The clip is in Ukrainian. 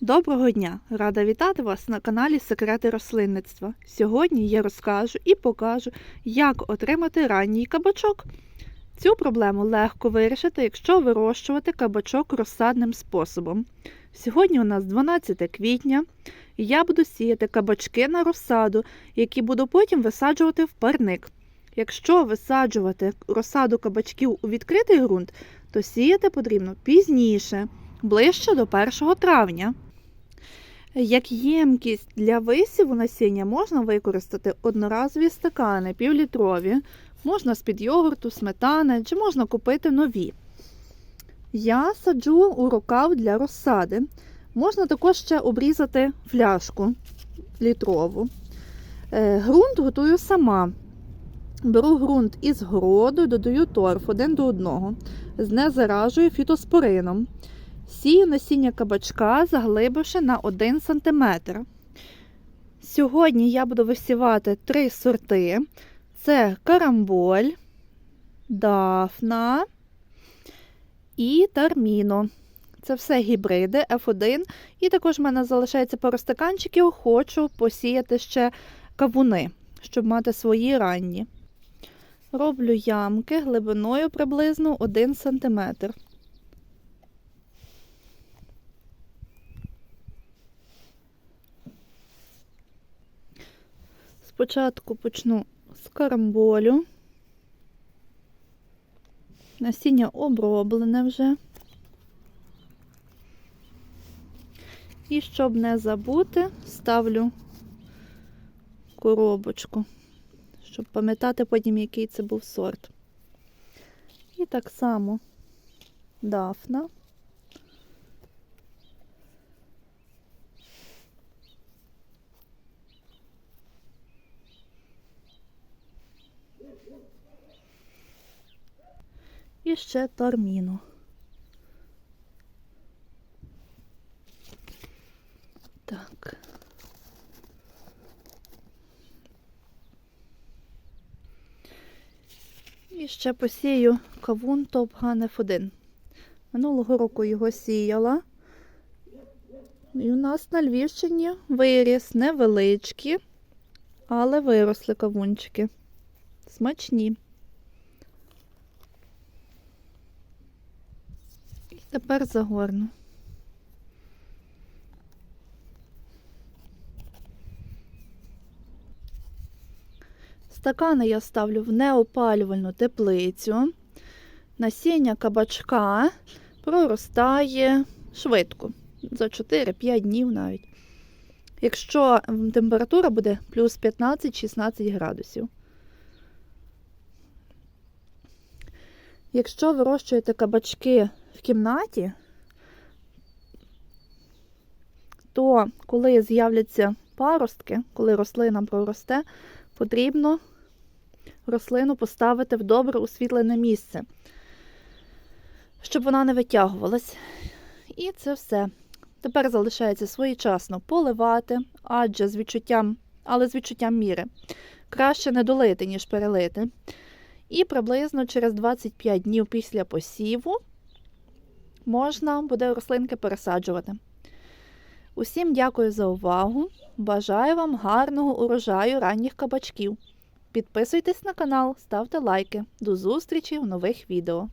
Доброго дня! Рада вітати вас на каналі Секрети рослинництва. Сьогодні я розкажу і покажу, як отримати ранній кабачок. Цю проблему легко вирішити, якщо вирощувати кабачок розсадним способом. Сьогодні у нас 12 квітня, і я буду сіяти кабачки на розсаду, які буду потім висаджувати в парник. Якщо висаджувати розсаду кабачків у відкритий ґрунт, то сіяти потрібно пізніше, ближче до 1 травня. Як ємкість для висіву насіння можна використати одноразові стакани півлітрові, можна з-під йогурту, сметани чи можна купити нові. Я саджу у рукав для розсади. Можна також ще обрізати фляжку літрову. Е, Грунт готую сама. Беру ґрунт із городу, додаю торф один до одного, знезаражую фітоспорином. Сію насіння кабачка, заглибивши на 1 см. Сьогодні я буду висівати три сорти: це карамболь, дафна і тарміно. Це все гібриди F1. І також в мене залишається пару стаканчиків, хочу посіяти ще кавуни, щоб мати свої ранні. Роблю ямки глибиною приблизно 1 см. Спочатку почну з карамболю. Насіння оброблене вже. І щоб не забути, ставлю коробочку, щоб пам'ятати потім, який це був сорт. І так само дафна. І ще тарміну. Так. І ще посію кавун Топган F1. Минулого року його сіяла. І у нас на Львівщині виріс невеличкі, але виросли кавунчики. Смачні. І тепер загорну. Стакани я ставлю в неопалювальну теплицю. Насіння кабачка проростає швидко, за 4-5 днів навіть. Якщо температура буде плюс 15-16 градусів. Якщо вирощуєте кабачки в кімнаті, то коли з'являться паростки, коли рослина проросте, потрібно рослину поставити в добре освітлене місце, щоб вона не витягувалась. І це все. Тепер залишається своєчасно поливати, адже з відчуттям, але з відчуттям міри. Краще не долити, ніж перелити. І приблизно через 25 днів після посіву можна буде рослинки пересаджувати. Усім дякую за увагу. Бажаю вам гарного урожаю ранніх кабачків. Підписуйтесь на канал, ставте лайки. До зустрічі в нових відео.